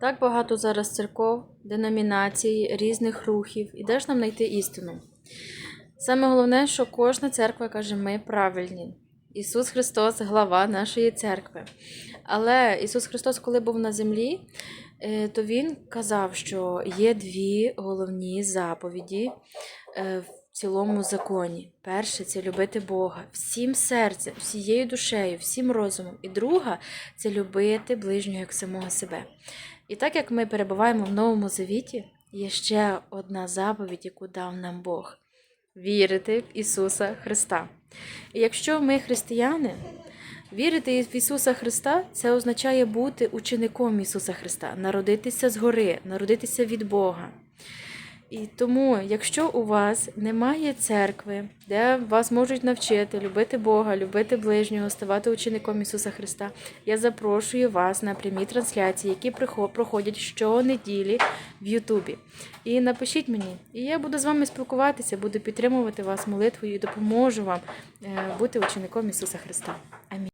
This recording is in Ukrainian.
Так багато зараз церков, деномінацій, різних рухів. І де ж нам знайти істину? Саме головне, що кожна церква каже, ми правильні. Ісус Христос глава нашої церкви. Але Ісус Христос, коли був на землі, е, то Він казав, що є дві головні заповіді е, цілому законі. Перше це любити Бога всім серцем, всією душею, всім розумом. І друга це любити ближнього як самого себе. І так як ми перебуваємо в Новому Завіті, є ще одна заповідь, яку дав нам Бог вірити в Ісуса Христа. І якщо ми християни, вірити в Ісуса Христа це означає бути учеником Ісуса Христа, народитися згори, народитися від Бога. І тому, якщо у вас немає церкви, де вас можуть навчити любити Бога, любити ближнього, ставати учеником Ісуса Христа, я запрошую вас на прямі трансляції, які проходять щонеділі в Ютубі. І напишіть мені, і я буду з вами спілкуватися, буду підтримувати вас молитвою і допоможу вам е, бути учеником Ісуса Христа. Амінь.